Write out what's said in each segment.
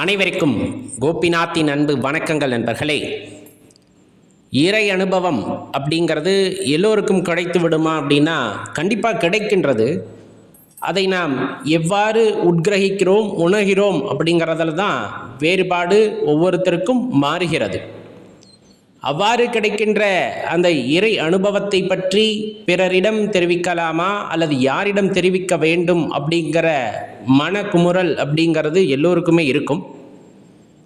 அனைவருக்கும் கோபிநாத்தின் அன்பு வணக்கங்கள் நண்பர்களே. இறை அனுபவம் அப்படிங்கிறது எல்லோருக்கும் கிடைத்து விடுமா அப்படின்னா கண்டிப்பாக கிடைக்கின்றது. அதை நாம் எவ்வாறு உட்கிரகிக்கிறோம் உணர்கிறோம் அப்படிங்கிறதுல தான் வேறுபாடு ஒவ்வொருத்தருக்கும் மாறுகிறது. அவ்வாறு கிடைக்கின்ற அந்த இறை அனுபவத்தை பற்றி பிறரிடம் தெரிவிக்கலாமா? அல்லது யாரிடம் தெரிவிக்க வேண்டும்? அப்படிங்கிற மனக்குமுறல் அப்படிங்கிறது எல்லோருக்குமே இருக்கும்.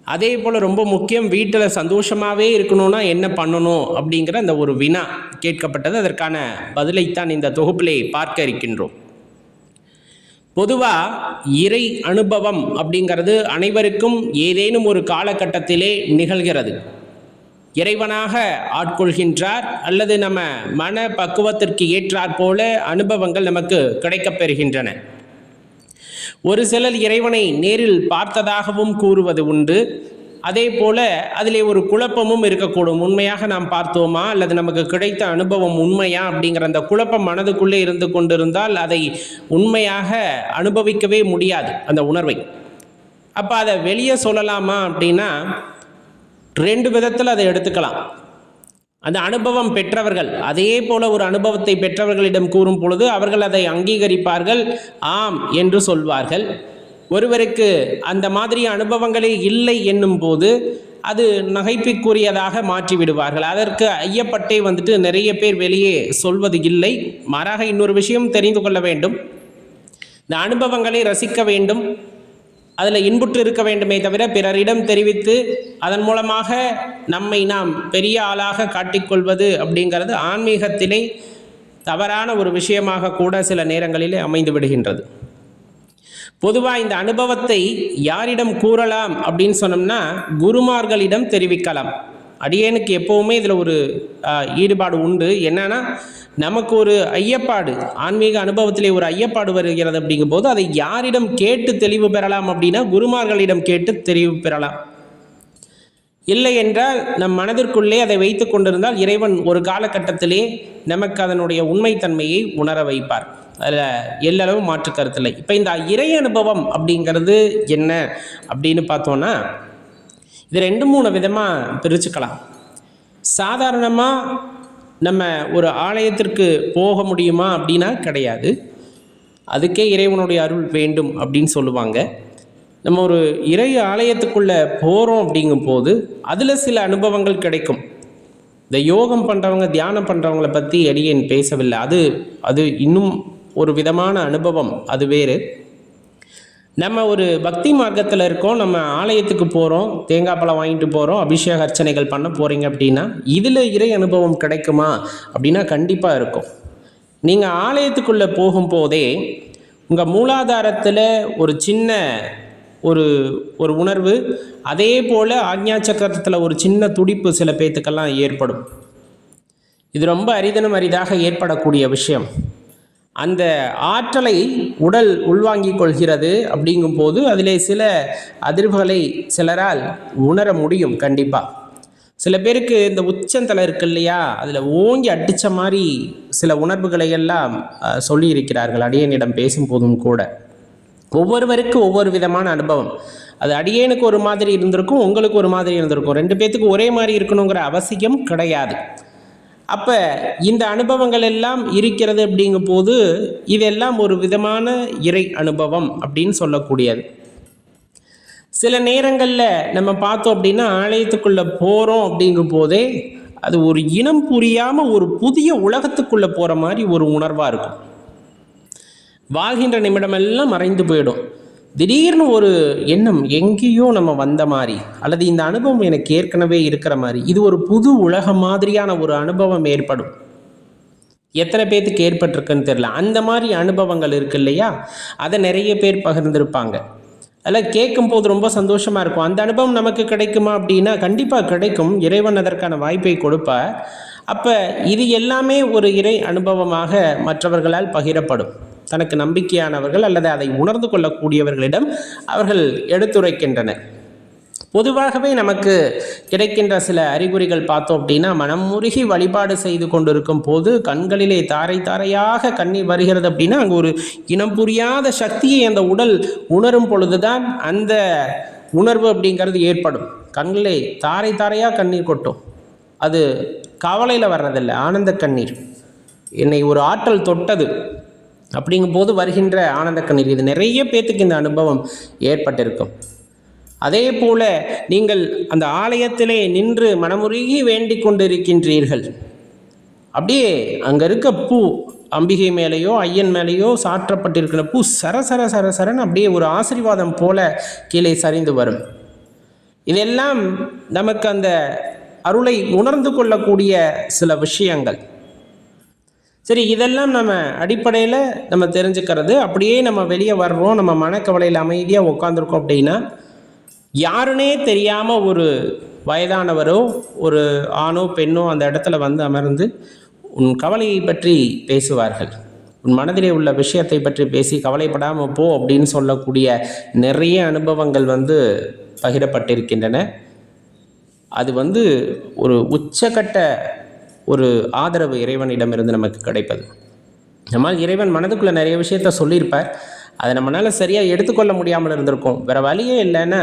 அதே போல் ரொம்ப முக்கியம் வீட்டில் சந்தோஷமாகவே இருக்கணும்னா என்ன பண்ணணும்? அப்படிங்கிற அந்த ஒரு வினா கேட்கப்பட்டது. அதற்கான பதிலைத்தான் இந்த தொகுப்பிலே பார்க்க இருக்கின்றோம். பொதுவாக இறை அனுபவம் அப்படிங்கிறது அனைவருக்கும் ஏதேனும் ஒரு காலகட்டத்திலே நிகழ்கிறது. இறைவனாக ஆட்கொள்கின்றார் அல்லது நம்ம மன பக்குவத்திற்கு ஏற்றாற் போல அனுபவங்கள் நமக்கு கிடைக்கப் பெறுகின்றன. ஒரு சிலர் இறைவனை நேரில் பார்த்ததாகவும் கூறுவது உண்டு. அதே போல அதிலே ஒரு குழப்பமும் இருக்கக்கூடும். உண்மையாக நாம் பார்த்தோமா? அல்லது நமக்கு கிடைத்த அனுபவம் உண்மையா? அப்படிங்கிற அந்த குழப்பம் மனதுக்குள்ளே இருந்து கொண்டிருந்தால் அதை உண்மையாக அனுபவிக்கவே முடியாது அந்த உணர்வை. அப்போ அதை வெளியே சொல்லலாமா அப்படின்னா ரெண்டு விதத்தில் அதை எடுத்துக்கலாம். அந்த அனுபவம் பெற்றவர்கள் அதே போல ஒரு அனுபவத்தை பெற்றவர்களிடம் கூறும் பொழுது அவர்கள் அதை அங்கீகரிப்பார்கள் ஆம் என்று சொல்வார்கள். ஒருவருக்கு அந்த மாதிரி அனுபவங்களே இல்லை என்னும் போது அது நகைப்பிற்குரியதாக மாற்றிவிடுவார்கள் அதற்கு ஐயப்பட்டே வந்துட்டு நிறைய பேர் வெளியே சொல்வது இல்லை. மாறாக இன்னொரு விஷயம் தெரிந்து கொள்ள வேண்டும். இந்த அனுபவங்களை ரசிக்க வேண்டும். அதில் இன்புற்று இருக்க வேண்டுமே தவிர பிறரிடம் தெரிவித்து அதன் மூலமாக நம்மை நாம் பெரிய ஆளாக காட்டிக்கொள்வது அப்படிங்கிறது ஆன்மீகத்திலே தவறான ஒரு விஷயமாக கூட சில நேரங்களிலே அமைந்து விடுகின்றது. பொதுவாக இந்த அனுபவத்தை யாரிடம் கூறலாம் அப்படின்னு சொன்னோம்னா குருமார்களிடம் தெரிவிக்கலாம். அடியேனுக்கு எப்போவுமே இதில் ஒரு ஈடுபாடு உண்டு. என்னன்னா நமக்கு ஒரு ஐயப்பாடு ஆன்மீக அனுபவத்திலே ஒரு ஐயப்பாடு வருகிறது அப்படிங்கும்போது அதை யாரிடம் கேட்டு தெளிவு பெறலாம் அப்படின்னா குருமார்களிடம் கேட்டு தெளிவு பெறலாம். இல்லை என்றால் நம் மனதிற்குள்ளே அதை வைத்து கொண்டிருந்தால் இறைவன் ஒரு காலகட்டத்திலே நமக்கு அதனுடைய உண்மைத்தன்மையை உணர வைப்பார். அதில் எல்லளவு மாற்று கருத்தில்லை. இப்போ இந்த இறை அனுபவம் அப்படிங்கிறது என்ன அப்படின்னு பார்த்தோன்னா இது ரெண்டு மூணு விதமாக பிரிச்சுக்கலாம். சாதாரணமாக நம்ம ஒரு ஆலயத்திற்கு போக முடியுமா அப்படின்னா கிடையாது. அதுக்கே இறைவனுடைய அருள் வேண்டும் அப்படின்னு சொல்லுவாங்க. நம்ம ஒரு இறை ஆலயத்துக்குள்ளே போகிறோம் அப்படிங்கும்போது அதில் சில அனுபவங்கள் கிடைக்கும். இந்த யோகம் பண்ணுறவங்க தியானம் பண்ணுறவங்கள பற்றி அடியேன் பேசவில்லை. அது அது இன்னும் ஒரு விதமான அனுபவம். அது வேறு. நம்ம ஒரு பக்தி மார்க்கத்தில் இருக்கோம். நம்ம ஆலயத்துக்கு போகிறோம் தேங்காய் பழம் வாங்கிட்டு போகிறோம் அபிஷேக அர்ச்சனைகள் பண்ண போகிறீங்க அப்படின்னா இதில் இறை அனுபவம் கிடைக்குமா? அப்படின்னா கண்டிப்பாக இருக்கும். நீங்கள் ஆலயத்துக்குள்ளே போகும்போதே உங்கள் மூலாதாரத்தில் ஒரு சின்ன ஒரு ஒரு உணர்வு அதே போல் ஆக்ஞா சக்கரத்தில் ஒரு சின்ன துடிப்பு சில பேத்துக்கெல்லாம் ஏற்படும். இது ரொம்ப அரிதனும் அரிதாக ஏற்படக்கூடிய விஷயம். அந்த ஆற்றலை உடல் உள்வாங்கிக் கொள்கிறது அப்படிங்கும்போது அதிலே சில அதிர்வுகளை சிலரால் உணர முடியும் கண்டிப்பாக சில பேருக்கு இந்த உச்சந்தலை இருக்கு இல்லையா? அதில் ஓங்கி அடித்த மாதிரி சில உணர்வுகளை எல்லாம் சொல்லியிருக்கிறார்கள் அடியனிடம் பேசும்போதும் கூட. ஒவ்வொருவருக்கு ஒவ்வொரு விதமான அனுபவம். அது அடியேனுக்கு ஒரு மாதிரி இருந்திருக்கும் உங்களுக்கு ஒரு மாதிரி இருந்திருக்கும். ரெண்டு பேத்துக்கு ஒரே மாதிரி இருக்கணுங்கிற அவசியம் கிடையாது. அப்போ இந்த அனுபவங்கள் எல்லாம் இருக்கிறது அப்படிங்கும் போது இதெல்லாம் ஒரு விதமான இறை அனுபவம் அப்படின்னு சொல்லக்கூடியது. சில நேரங்களில் நம்ம பார்த்தோம் அப்படின்னா ஆலயத்துக்குள்ளே போகிறோம் அப்படிங்கும் போதே அது ஒரு இனம் புரியாமல் ஒரு புதிய உலகத்துக்குள்ளே போகிற மாதிரி ஒரு உணர்வாக இருக்கும். வாழ்கின்ற நிமிடமெல்லாம் மறைந்து போயிடும். திடீர்னு ஒரு எண்ணம் எங்கேயோ நம்ம வந்த மாதிரி அல்லது இந்த அனுபவம் எனக்கு ஏற்கனவே இருக்கிற மாதிரி இது ஒரு புது உலகம் மாதிரியான ஒரு அனுபவம் ஏற்படும். எத்தனை பேர்த்துக்கு ஏற்பட்டிருக்குன்னு தெரியல. அந்த மாதிரி அனுபவங்கள் இருக்கு இல்லையா? அதை நிறைய பேர் பகிர்ந்திருப்பாங்க. அதில் கேட்கும்போது ரொம்ப சந்தோஷமாக இருக்கும். அந்த அனுபவம் நமக்கு கிடைக்குமா அப்படின்னா கண்டிப்பாக கிடைக்கும். இறைவன் அதற்கான வாய்ப்பை கொடுப்ப அப்போ இது எல்லாமே ஒரு இறை அனுபவமாக மற்றவர்களால் பகிரப்படும். தனக்கு நம்பிக்கையானவர்கள் அல்லது அதை உணர்ந்து கொள்ளக்கூடியவர்களிடம் அவர்கள் எடுத்துரைக்கின்றனர். பொதுவாகவே நமக்கு கிடைக்கின்ற சில அறிகுறிகள் பார்த்தோம் அப்படின்னா மனம் முருகி வழிபாடு செய்து கொண்டிருக்கும் போது கண்களிலே தாரை தாரையாக கண்ணீர் வருகிறது அப்படின்னா அங்கே ஒரு இனம் புரியாத சக்தியை அந்த உடல் உணரும் பொழுதுதான் அந்த உணர்வு அப்படிங்கிறது ஏற்படும். கண்களே தாரை தாரையாக கண்ணீர் கொட்டும். அது கவலையில் வர்றதில்லை ஆனந்த கண்ணீர். என்னை ஒரு ஆற்றல் தொட்டது. அப்படிங்கும் போது வருகின்ற ஆனந்த கண்ணீர். இது நிறைய பேத்துக்கு இந்த அனுபவம் ஏற்பட்டிருக்கும். அதே போல நீங்கள் அந்த ஆலயத்திலே நின்று மனமுருகி வேண்டிக் கொண்டிருக்கின்றீர்கள். அப்படியே அங்கே இருக்க பூ அம்பிகை மேலேயோ ஐயன் மேலேயோ சாற்றப்பட்டிருக்கிற பூ சர சர சர சரன்னு அப்படியே ஒரு ஆசீர்வாதம் போல கீழே சரிந்து வரும். இதெல்லாம் நமக்கு அந்த அருளை உணர்ந்து கொள்ளக்கூடிய சில விஷயங்கள். சரி இதெல்லாம் நம்ம அடிப்படையில் நம்ம தெரிஞ்சுக்கிறது. அப்படியே நம்ம வெளியே வர்றோம். நம்ம மனக்கவலையில் அமைதியாக உட்காந்துருக்கோம் அப்படின்னா யாருனே தெரியாமல் ஒரு வயதானவரோ ஒரு ஆணோ பெண்ணோ அந்த இடத்துல வந்து அமர்ந்து உன் கவலையை பற்றி பேசுவார்கள். உன் மனதிலே உள்ள விஷயத்தை பற்றி பேசி கவலைப்படாமல் போ அப்படின்னு சொல்லக்கூடிய நிறைய அனுபவங்கள் வந்து பகிரப்பட்டிருக்கின்றன. அது வந்து ஒரு உச்சகட்ட ஒரு ஆதரவு இறைவனிடமிருந்து நமக்கு கிடைப்பது. நம்மால் இறைவன் மனதுக்குள்ளே நிறைய விஷயத்த சொல்லியிருப்பார். அதை நம்மளால் சரியாக எடுத்துக்கொள்ள முடியாமல் இருந்திருக்கும். வேறு வழியே இல்லைன்னா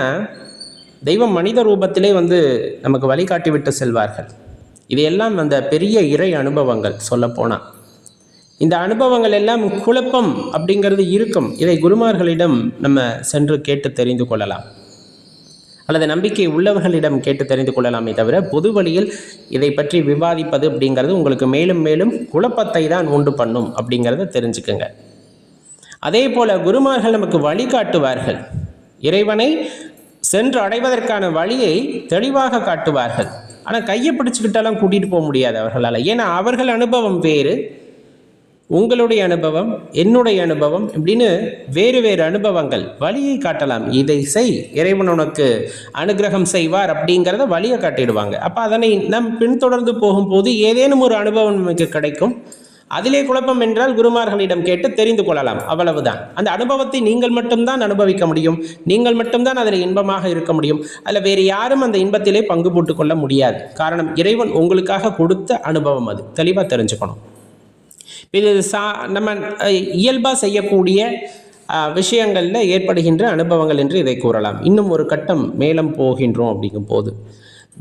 தெய்வம் மனித ரூபத்திலே வந்து நமக்கு வழிகாட்டி விட்டு செல்வார்கள். இதையெல்லாம் அந்த பெரிய இறை அனுபவங்கள் சொல்லப்போனால் இந்த அனுபவங்கள் எல்லாம் குழப்பம் அப்படிங்கிறது இருக்கும். இதை குருமார்களிடம் நம்ம சென்று கேட்டு தெரிந்து கொள்ளலாம். அல்லது நம்பிக்கை உள்ளவர்களிடம் கேட்டு தெரிந்து கொள்ளலாமே தவிர பொது வழியில் இதை பற்றி விவாதிப்பது அப்படிங்கிறது உங்களுக்கு மேலும் மேலும் குழப்பத்தை தான் உண்டு பண்ணும் அப்படிங்கிறத தெரிஞ்சுக்குங்க. அதே போல குருமார்கள் நமக்கு வழிகாட்டுவார்கள் இறைவனை சென்று அடைவதற்கான வழியை தெளிவாக காட்டுவார்கள். ஆனால் கையை பிடிச்சிக்கிட்டாலாம் கூட்டிகிட்டு போக முடியாது அவர்களால். ஏன்னா அவர்கள் அனுபவம் வேறு. உங்களுடைய அனுபவம் என்னுடைய அனுபவம் இப்படின்னு வேறு வேறு அனுபவங்கள் வழியை காட்டலாம். இதை செய் இறைவன் உனக்கு அனுகிரகம் செய்வார் அப்படிங்கிறத வழியை காட்டிடுவாங்க. அப்போ அதனை நம் பின்தொடர்ந்து போகும்போது ஏதேனும் ஒரு அனுபவம் நமக்கு கிடைக்கும். அதிலே குழப்பம் என்றால் குருமார்களிடம் கேட்டு தெரிந்து கொள்ளலாம். அவ்வளவுதான். அந்த அனுபவத்தை நீங்கள் மட்டும்தான் அனுபவிக்க முடியும். நீங்கள் மட்டும்தான் அதில் இன்பமாக இருக்க முடியும். அதில் வேறு யாரும் அந்த இன்பத்திலே பங்கு போட்டுக்கொள்ள முடியாது. காரணம் இறைவன் உங்களுக்காக கொடுத்த அனுபவம் அது. தெளிவாக தெரிஞ்சுக்கணும். இது சா நம்ம இயல்பாக செய்யக்கூடிய விஷயங்களில் ஏற்படுகின்ற அனுபவங்கள் என்று இதை கூறலாம். இன்னும் ஒரு கட்டம் மேலும் போகின்றோம் அப்படிங்கும் போது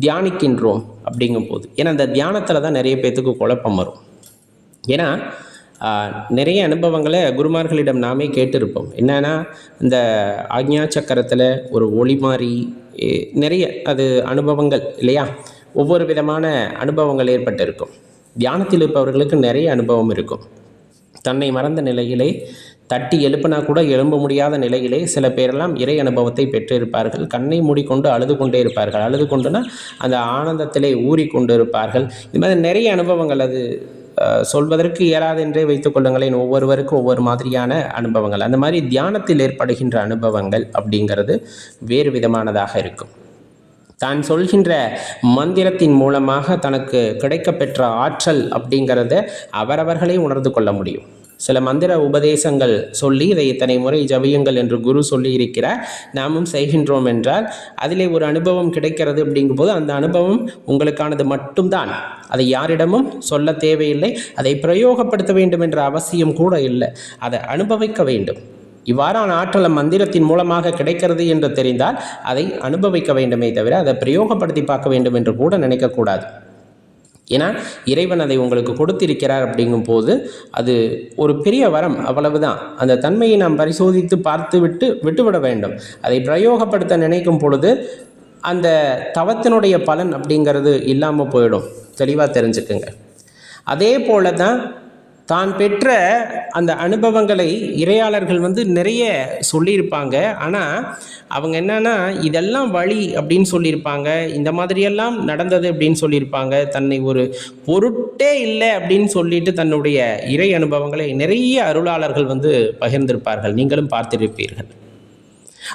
தியானிக்கின்றோம் அப்படிங்கும் போது ஏன்னா அந்த தியானத்தில் தான் நிறைய பேர்த்துக்கு குழப்பம் வரும். ஏன்னா நிறைய அனுபவங்களை குருமார்களிடம் நாமே கேட்டிருப்போம். என்னென்னா இந்த ஆக்ஞா சக்கரத்தில் ஒரு ஒளி மாறி நிறைய அது அனுபவங்கள் இல்லையா? ஒவ்வொரு விதமான அனுபவங்கள் ஏற்பட்டிருக்கும். தியானத்தில் இருப்பவர்களுக்கு நிறைய அனுபவம் இருக்கும். தன்னை மறந்த நிலையிலே தட்டி எழுப்பினா கூட எழும்ப முடியாத நிலையிலே சில பேரெல்லாம் இறை அனுபவத்தை பெற்றிருப்பார்கள். கண்ணை மூடிக்கொண்டு அழுது கொண்டே இருப்பார்கள். அழுது கொண்டுனா அந்த ஆனந்தத்திலே ஊறி கொண்டு இருப்பார்கள் இது மாதிரி நிறைய அனுபவங்கள் அது சொல்வதற்கு இயலாது என்றே வைத்துக் கொள்ளுங்களேன். ஒவ்வொருவருக்கும் ஒவ்வொரு மாதிரியான அனுபவங்கள். அந்த மாதிரி தியானத்தில் ஏற்படுகின்ற அனுபவங்கள் அப்படிங்கிறது வேறு விதமானதாக இருக்கும். தான் சொல்கின்ற மந்திரத்தின் மூலமாக தனக்கு கிடைக்கப்பெற்ற ஆற்றல் அப்படிங்கிறத அவரவர்களே உணர்ந்து கொள்ள முடியும். சில மந்திர உபதேசங்கள் சொல்லி இதை இத்தனை முறை ஜபியுங்கள் என்று குரு சொல்லி இருக்கிறார் நாமும் செய்கின்றோம் என்றால் அதிலே ஒரு அனுபவம் கிடைக்கிறது அப்படிங்கும்போது அந்த அனுபவம் உங்களுக்கானது மட்டும்தான். அதை யாரிடமும் சொல்ல தேவையில்லை. அதை பிரயோகப்படுத்த வேண்டும் என்ற அவசியம் கூட இல்லை. அதை அனுபவிக்க வேண்டும். இவ்வாறான ஆற்றல் மந்திரத்தின் மூலமாக கிடைக்கிறது என்று தெரிந்தால் அதை அனுபவிக்க வேண்டுமே தவிர அதை பிரயோகப்படுத்தி பார்க்க வேண்டும் என்று கூட நினைக்கக்கூடாது. ஏன்னா இறைவன் அதை உங்களுக்கு கொடுத்திருக்கிறார் அப்படிங்கும் போது அது ஒரு பெரிய வரம் அவ்வளவுதான். அந்த தன்மையை நாம் பரிசோதித்து பார்த்து விட்டு விட்டுவிட வேண்டும். அதை பிரயோகப்படுத்த நினைக்கும் பொழுது அந்த தவத்தினுடைய பலன் அப்படிங்கிறது இல்லாமல் போயிடும். தெளிவாக தெரிஞ்சுக்குங்க. அதே போல தான் தான் பெற்ற அந்த அனுபவங்களை இறையாளர்கள் வந்து நிறைய சொல்லியிருப்பாங்க. ஆனால் அவங்க என்னன்னா இதெல்லாம் வழி அப்படின்னு சொல்லியிருப்பாங்க. இந்த மாதிரியெல்லாம் நடந்தது அப்படின்னு சொல்லியிருப்பாங்க. தன்னை ஒரு பொருட்டே இல்லை அப்படின்னு சொல்லிட்டு தன்னுடைய இறை அனுபவங்களை நிறைய அருளாளர்கள் வந்து பகிர்ந்திருப்பார்கள். நீங்களும் பார்த்திருப்பீர்கள்.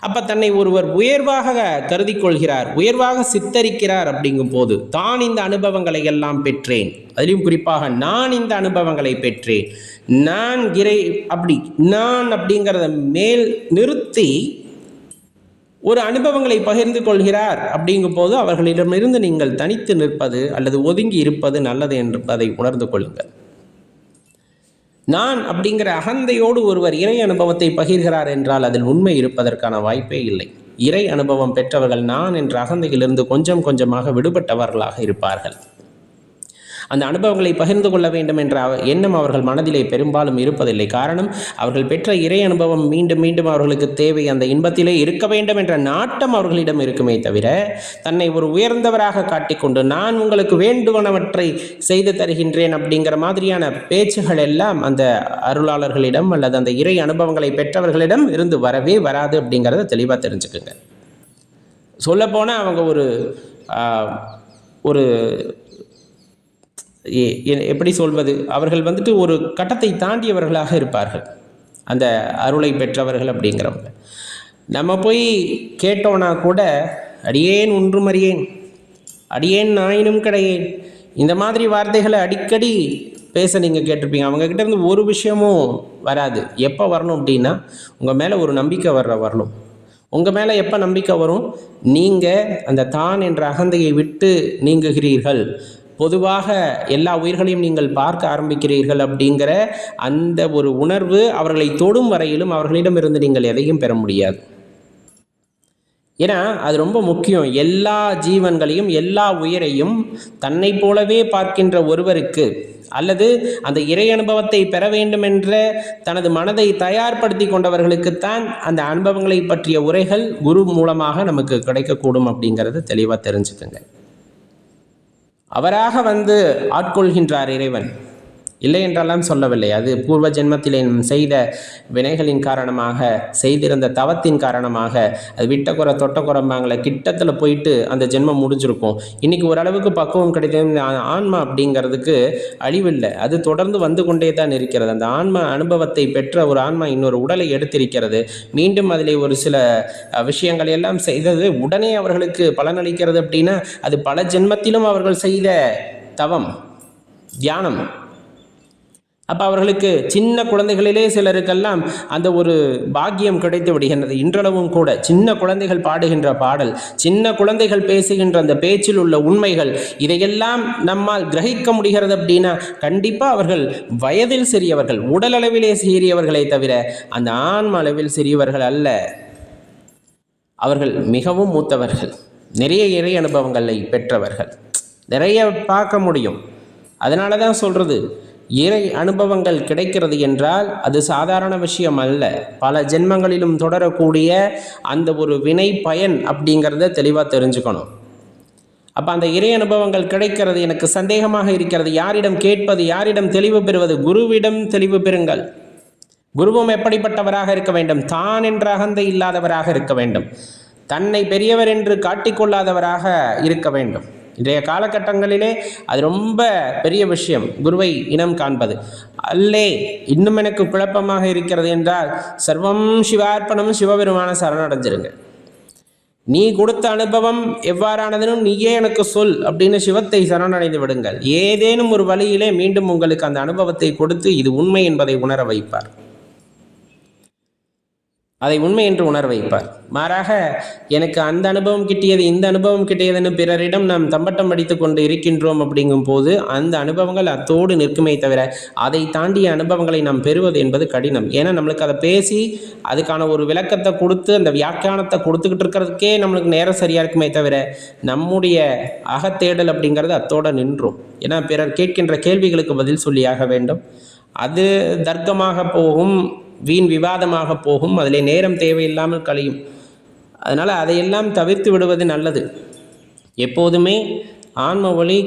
அப்ப தன்னை ஒருவர் உயர்வாக கருதி கொள்கிறார் உயர்வாக சித்தரிக்கிறார் அப்படிங்கும் போது தான் இந்த அனுபவங்களை எல்லாம் பெற்றேன். அதிலும் குறிப்பாக நான் இந்த அனுபவங்களை பெற்றேன். நான் இறை அப்படி நான் அப்படிங்கிறத மேல் நிறுத்தி ஒரு அனுபவங்களை பகிர்ந்து கொள்கிறார் அப்படிங்கும் போது அவர்களிடமிருந்து நீங்கள் தனித்து நிற்பது அல்லது ஒதுங்கி இருப்பது நல்லது என்பதை உணர்ந்து கொள்ளுங்கள். நான் அப்படிங்கிற அகந்தையோடு ஒருவர் இறை அனுபவத்தை பகிர்கிறார் என்றால் அதில் உண்மை இருப்பதற்கான வாய்ப்பே இல்லை. இறை அனுபவம் பெற்றவர்கள் நான் என்ற அகந்தையிலிருந்து கொஞ்சம் கொஞ்சமாக விடுபட்டவர்களாக இருப்பார்கள். அந்த அனுபவங்களை பகிர்ந்து கொள்ள வேண்டும் என்ற அவ- எண்ணம் அவர்கள் மனதிலே பெரும்பாலும் இருப்பதில்லை. காரணம் அவர்கள் பெற்ற இறை அனுபவம் மீண்டும் மீண்டும் அவர்களுக்கு தேவை. அந்த இன்பத்திலே இருக்க வேண்டும் என்ற நாட்டம் அவர்களிடம் இருக்குமே தவிர தன்னை ஒரு உயர்ந்தவராக காட்டிக்கொண்டு நான் உங்களுக்கு வேண்டுவனவற்றை செய்து தருகின்றேன் அப்படிங்கிற மாதிரியான பேச்சுகள் எல்லாம் அந்த அருளாளர்களிடம் அல்லது அந்த இறை அனுபவங்களை பெற்றவர்களிடம் இருந்து வரவே வராது அப்படிங்கிறத தெளிவாக தெரிஞ்சுக்குங்க. சொல்லப்போனால் அவங்க ஒரு ஒரு எப்படி சொல்வது? அவர்கள் வந்துட்டு ஒரு கட்டத்தை தாண்டியவர்களாக இருப்பார்கள். அந்த அருளை பெற்றவர்கள் அப்படிங்கிறவங்க. நம்ம போய் கேட்டோன்னா கூட அடியேன் ஒன்றும் அறியேன் அடியேன் நாயினும் கிடையேன். இந்த மாதிரி வார்த்தைகளை அடிக்கடி பேச நீங்கள் கேட்டிருப்பீங்க. அவங்கக்கிட்ட இருந்து ஒரு விஷயமும் வராது. எப்போ வரணும் அப்படின்னா உங்கள் மேலே ஒரு நம்பிக்கை வர்ற வரணும். உங்கள் மேலே எப்போ நம்பிக்கை வரும்? நீங்கள் அந்த தான் என்ற அகந்தையை விட்டு நீங்குகிறீர்கள். பொதுவாக எல்லா உயிர்களையும் நீங்கள் பார்க்க ஆரம்பிக்கிறீர்கள் அப்படிங்கிற அந்த ஒரு உணர்வு அவர்களை தொடும் வரையிலும் அவர்களிடமிருந்து நீங்கள் எதையும் பெற முடியாது. ஏன்னா அது ரொம்ப முக்கியம். எல்லா ஜீவன்களையும் எல்லா உயிரையும் தன்னை போலவே பார்க்கின்ற ஒருவருக்கு அல்லது அந்த இறை அனுபவத்தை பெற வேண்டும் என்ற தனது மனதை தயார்படுத்தி கொண்டவர்களுக்குத்தான் அந்த அனுபவங்களை பற்றிய உரைகள் குரு மூலமாக நமக்கு கிடைக்கக்கூடும் அப்படிங்கிறது தெளிவாக தெரிஞ்சுக்கோங்க. அவராக வந்து ஆட்கொள்கின்றார் இறைவன். இல்லை என்றெல்லாம் சொல்லவில்லை. அது பூர்வ ஜென்மத்திலே செய்த வினைகளின் காரணமாக செய்திருந்த தவத்தின் காரணமாக அது விட்ட குறை கிட்டத்தில் போயிட்டு அந்த ஜென்மம் முடிஞ்சிருக்கும். இன்னைக்கு ஓரளவுக்கு பக்குவம் கிடைத்த ஆன்மா அப்படிங்கிறதுக்கு அழிவில்லை. அது தொடர்ந்து வந்து கொண்டே தான் இருக்கிறது. அந்த ஆன்மா அனுபவத்தை பெற்ற ஒரு ஆன்மா இன்னொரு உடலை எடுத்திருக்கிறது. மீண்டும் அதில் ஒரு சில விஷயங்களை விஷயங்கள் எல்லாம் செய்தது உடனே அவர்களுக்கு பலனளிக்கிறது அப்படின்னா அது பல ஜென்மத்திலும் அவர்கள் செய்த தவம் தியானம். அப்போ அவர்களுக்கு சின்ன குழந்தைகளிலே சிலருக்கெல்லாம் அந்த ஒரு பாக்கியம் கிடைத்து விடுகின்றது. இன்றளவும் கூட சின்ன குழந்தைகள் பாடுகின்ற பாடல் சின்ன குழந்தைகள் பேசுகின்ற அந்த பேச்சில் உள்ள உண்மைகள் இதையெல்லாம் நம்மால் கிரகிக்க முடிகிறது அப்படின்னா கண்டிப்பாக அவர்கள் வயதில் சிறியவர்கள் உடல் அளவிலே சிறியவர்களே தவிர அந்த ஆன்ம அளவில் சிறியவர்கள் அல்ல. அவர்கள் மிகவும் மூத்தவர்கள் நிறைய இறை அனுபவங்களை பெற்றவர்கள் நிறைய பார்க்க முடியும். அதனால தான் சொல்கிறது இறை அனுபவங்கள் கிடைக்கிறது என்றால் அது சாதாரண விஷயம் அல்ல. பல ஜென்மங்களிலும் தொடரக்கூடிய அந்த ஒரு வினை பயன் அப்படிங்கிறத தெளிவாக தெரிஞ்சுக்கணும். அப்போ அந்த இறை அனுபவங்கள் கிடைக்கிறது எனக்கு சந்தேகமாக இருக்கிறது. யாரிடம் கேட்பது யாரிடம் தெளிவு பெறுவது? குருவிடம் தெளிவு பெறுங்கள். குருவும் எப்படிப்பட்டவராக இருக்க வேண்டும்? தான் என்ற அகந்தை இல்லாதவராக இருக்க வேண்டும். தன்னை பெரியவர் என்று காட்டிக்கொள்ளாதவராக இருக்க வேண்டும். இன்றைய காலகட்டங்களிலே அது ரொம்ப பெரிய விஷயம். குருவை இனம் காண்பது. அல்லே இன்னும் எனக்கு குழப்பமாக இருக்கிறது என்றால் சர்வம் சிவார்ப்பணம் சிவபெருமான சரணடைஞ்சிருங்க. நீ கொடுத்த அனுபவம் எவ்வாறானதுன்னு நீயே எனக்கு சொல் அப்படின்னு சிவத்தை சரணடைந்து விடுங்கள். ஏதேனும் ஒரு வழியிலே மீண்டும் உங்களுக்கு அந்த அனுபவத்தை கொடுத்து இது உண்மை என்பதை உணர வைப்பார். அதை உண்மை என்று உணர வைப்பார். மாறாக எனக்கு அந்த அனுபவம் கிட்டியது இந்த அனுபவம் கிட்டியதுன்னு பிறரிடம் நாம் தம்பட்டம் அடித்து கொண்டு இருக்கின்றோம் அப்படிங்கும் போது அந்த அனுபவங்கள் அத்தோடு நிற்குமே தவிர அதை தாண்டிய அனுபவங்களை நாம் பெறுவது என்பது கடினம். ஏன்னா நம்மளுக்கு அதை பேசி அதுக்கான ஒரு விளக்கத்தை கொடுத்து அந்த வியாக்கியானத்தை கொடுத்துக்கிட்டு இருக்கிறதுக்கே நம்மளுக்கு நேரம் சரியாக இருக்குமே தவிர நம்முடைய அகத்தேடல் அப்படிங்கிறது அத்தோடு நின்றும். ஏன்னா பிறர் கேட்கின்ற கேள்விகளுக்கு பதில் சொல்லியாக வேண்டும். அது தர்க்கமாக போகும் வீண் விவாதமாக போகும் அதில் நேரம் தேவையில்லாமல் கழியும். அதனால் அதையெல்லாம் தவிர்த்து விடுவது நல்லது. எப்போதுமே ஆன்ம ஒளி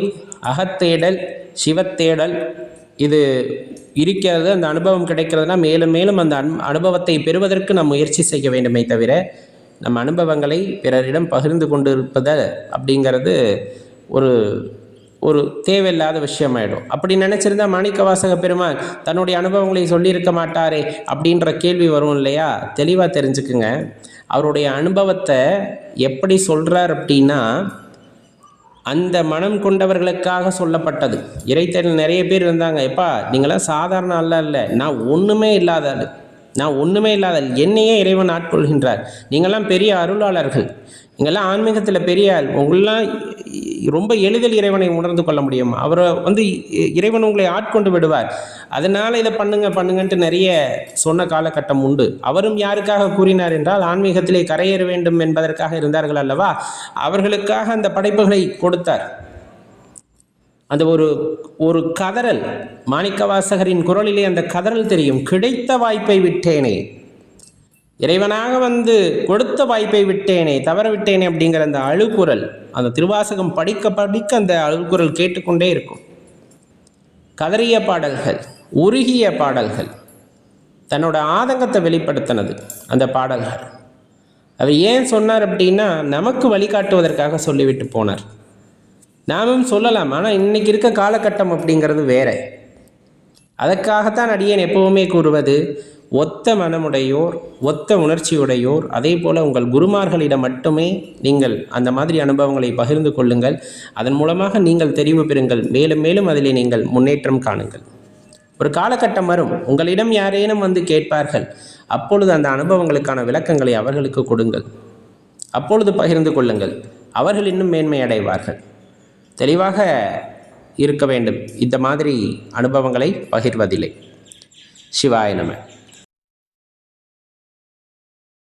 அகத்தேடல் சிவத்தேடல் இது இருக்கிறது அந்த அனுபவம் கிடைக்கிறதுனா மேலும் மேலும் அந்த அன் அனுபவத்தை பெறுவதற்கு நாம் முயற்சி செய்ய வேண்டுமே தவிர நம்ம அனுபவங்களை பிறரிடம் பகிர்ந்து கொண்டு இருப்பது அப்படிங்கிறது ஒரு ஒரு தேவையில்லாத விஷயமாயிடும். அப்படி நினச்சிருந்தா மாணிக்க வாசக பெருமான் தன்னுடைய அனுபவங்களை சொல்லியிருக்க மாட்டாரே அப்படின்ற கேள்வி வரும் இல்லையா? தெளிவாக தெரிஞ்சுக்குங்க. அவருடைய அனுபவத்தை எப்படி சொல்கிறார் அப்படின்னா அந்த மனம் கொண்டவர்களுக்காக சொல்லப்பட்டது. இறைத்தல் நிறைய பேர் இருந்தாங்க. எப்பா நீங்களாம் சாதாரண அல்ல இல்லை. நான் ஒன்றுமே இல்லாத ஆள். நான் ஒன்றுமே இல்லாத என்னையே இறைவன் ஆட்கொள்கின்றார். நீங்கள்லாம் பெரிய அருளாளர்கள். நீங்கள்லாம் ஆன்மீகத்தில் பெரிய ஆள். உங்களெலாம் ரொம்ப எளிதில் இறைவனை உணர்ந்து கொள்ள முடியும். அவரை வந்து இ- இறைவன் உங்களை ஆட்கொண்டு விடுவார். அதனால் இதை பண்ணுங்க பண்ணுங்கன்ட்டு நிறைய சொன்ன காலகட்டம் உண்டு. அவரும் யாருக்காக கூறினார் என்றால் ஆன்மீகத்திலே கரையேற வேண்டும் என்பதற்காக இருந்தார்கள் அல்லவா? அவர்களுக்காக அந்த படைப்புகளை கொடுத்தார். அந்த ஒரு ஒரு கதறல் மாணிக்கவாசகரின் குரலிலே அந்த கதறல் தெரியும். கிடைத்த வாய்ப்பை விட்டேனே. இறைவனாக வந்து கொடுத்த வாய்ப்பை விட்டேனே தவற விட்டேனே அப்படிங்கிற அந்த அழுகுரல் அந்த திருவாசகம் படிக்க படிக்க அந்த அழுகுரல் கேட்டுக்கொண்டே இருக்கும். கதறிய பாடல்கள் உருகிய பாடல்கள் தன்னோட ஆதங்கத்தை வெளிப்படுத்தினது அந்த பாடல்கள். அதை ஏன் சொன்னார் அப்படின்னா நமக்கு வழிகாட்டுவதற்காக சொல்லிவிட்டு போனார். நாமும் சொல்லலாம் ஆனால் இன்றைக்கி இருக்க காலகட்டம் அப்படிங்கிறது வேற. அதற்காகத்தான் அடியேன் எப்பவுமே கூறுவது ஒத்த மனமுடையோர் ஒத்த உணர்ச்சியுடையோர் அதே போல் உங்கள் குருமார்களிடம் மட்டுமே நீங்கள் அந்த மாதிரி அனுபவங்களை பகிர்ந்து கொள்ளுங்கள். அதன் மூலமாக நீங்கள் தெரிவு பெறுங்கள். மேலும் மேலும் அதில் நீங்கள் முன்னேற்றம் காணுங்கள். ஒரு காலகட்டம் வரும். உங்களிடம் யாரேனும் வந்து கேட்பார்கள். அப்பொழுது அந்த அனுபவங்களுக்கான விளக்கங்களை அவர்களுக்கு கொடுங்கள். அப்பொழுது பகிர்ந்து கொள்ளுங்கள். அவர்கள் இன்னும் மேன்மை அடைவார்கள் தெளிவாக இருக்க வேண்டும். இந்த மாதிரி அனுபவங்களை பகிர்வதில்லை. சிவாய நம.